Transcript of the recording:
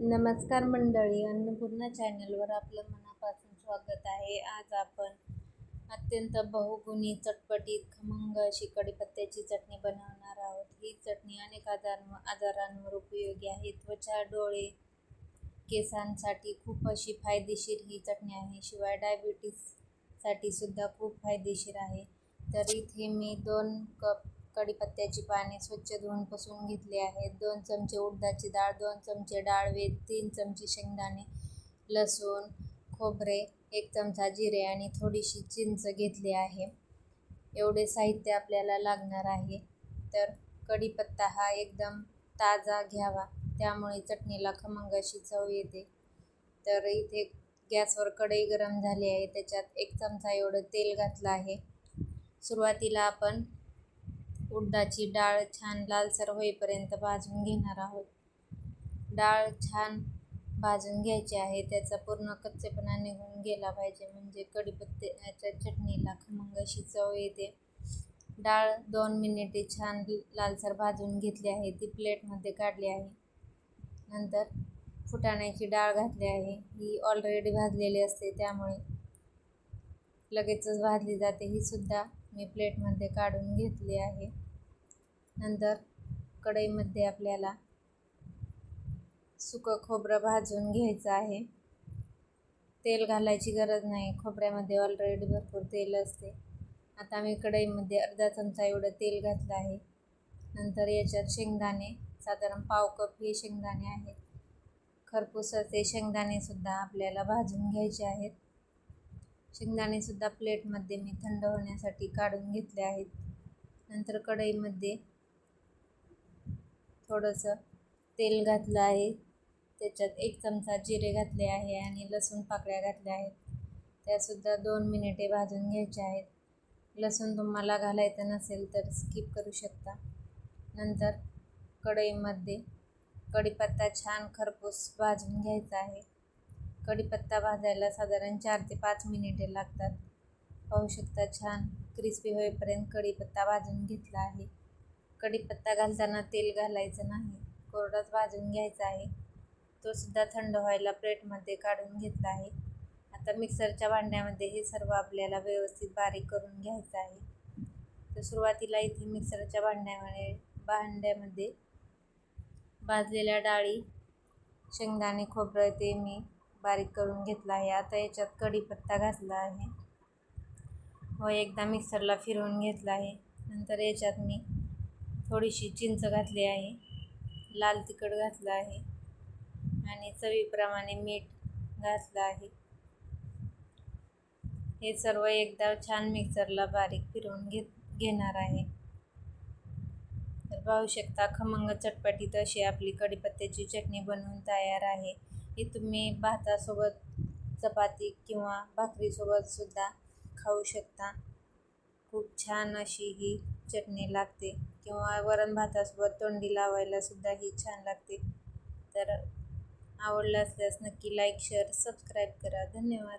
नमस्कार मंडळी अन्नपूर्णा चॅनलवर आपलं मनापासून स्वागत आहे. आज आपण अत्यंत बहुगुणी चटपटीत खमंग अशी कढीपत्त्याची चटणी बनवणार आहोत. ही चटणी अनेक आजार आजारांवर उपयोगी आहे. त्वचा डोळे केसांसाठी खूप अशी फायदेशीर ही चटणी आहे. शिवाय डायबिटीससाठी सुद्धा खूप फायदेशीर आहे. तर इथे मी दोन कप कढीपत्त्याची पाने स्वच्छ धुवून पसून घेतली आहेत. दोन चमचे उडदाची डाळ दोन चमचे डाळवे तीन चमचे शेंगदाणे लसूण खोबरे एक चमचा जिरे आणि थोडीशी चिंच घेतली आहे. एवढे साहित्य आपल्याला लागणार आहे. तर कढीपत्ता हा एकदम ताजा घ्यावा. त्यामुळे चटणीला खमंग अशी चव येते. तर इथे गॅसवर कढई गरम झाली आहे. त्याच्यात एक चमचा एवढं तेल घातलं आहे. सुरुवातीला आपण उडदाची डाळ छान लालसर होईपर्यंत भाजून घेणार आहोत. डाळ छान भाजून घ्यायची आहे. त्याचा पूर्ण कच्चेपणा निघून गेला पाहिजे. म्हणजे कडीपत्त्याच्या चटणीला खमंग अशी चव येते. डाळ दोन मिनिटे छान लालसर भाजून घेतली आहे. ती प्लेटमध्ये काढली आहे. नंतर फुटाण्याची डाळ घातली आहे. ही ऑलरेडी भाजलेली असते त्यामुळे लगेचच भाजली जाते. ही सुद्धा मी प्लेटमध्ये काढून घेतली आहे. नंतर कढईमध्ये आपल्याला सुकं खोबरं भाजून घ्यायचं आहे. तेल घालायची गरज नाही खोबऱ्यामध्ये ऑलरेडी भरपूर तेल असते. आता मी कढईमध्ये अर्धा चमचा एवढं तेल घातलं आहे. नंतर याच्यात शेंगदाणे साधारण पाव कप हे शेंगदाणे आहेत. खरपूस असे शेंगदाणेसुद्धा आपल्याला भाजून घ्यायचे आहेत. शेंगदाणेसुद्धा प्लेटमध्ये मी थंड होण्यासाठी काढून घेतले आहेत. नंतर कढईमध्ये थोडंसं तेल घातलं आहे. त्याच्यात एक चमचा जिरे घातले आहे आणि लसूण पाकळ्या घातल्या आहेत. त्यासुद्धा दोन मिनिटे भाजून घ्यायच्या आहेत. लसूण तुम्हाला घालायचं नसेल तर स्किप करू शकता. नंतर कढईमध्ये कढीपत्ता छान खरपूस भाजून घ्यायचा आहे. कढीपत्ता भाजायला साधारण चार ते पाच मिनिटे लागतात. पाहू शकता छान क्रिस्पी होईपर्यंत कढीपत्ता भाजून घेतला आहे. कढीपत्ता घालताना तेल घालायचं नाही कोरडाच भाजून घ्यायचा आहे. तो सुद्धा थंड व्हायला प्लेटमध्ये काढून घेतला आहे. आता मिक्सरच्या भांड्यामध्ये हे सर्व आपल्याला व्यवस्थित बारीक करून घ्यायचं आहे. तर सुरुवातीला इथे मिक्सरच्या भांड्यामध्ये भांड्यामध्ये भाजलेल्या डाळी शेंगदाणे खोबरं ते मी बारीक करून घेतला आहे. आता याच्यात कढीपत्ता घातला आहे. व एकदा मिक्सरला फिरवून घेतला आहे. नंतर याच्यात मी थोडीशी चिंच घातली आहे. लाल तिखट घातलं आहे. आणि चवीप्रमाणे मीठ घातलं आहे. हे सर्व एकदा छान मिक्सरला बारीक फिरवून घेत घेणार आहे. तर पाहू शकता खमंग चटपटीत अशी आपली कढीपत्त्याची चटणी बनवून तयार आहे. ही तुम्ही भातासोबत चपाती किंवा भाकरीसोबतसुद्धा खाऊ शकता. खूप छान अशी ही चटणी लागते किंवा वरण भातासोबत तोंडी लावायलासुद्धा ही छान लागते. तर आवडलं असल्यास नक्की लाईक शेअर सबस्क्राईब करा. धन्यवाद.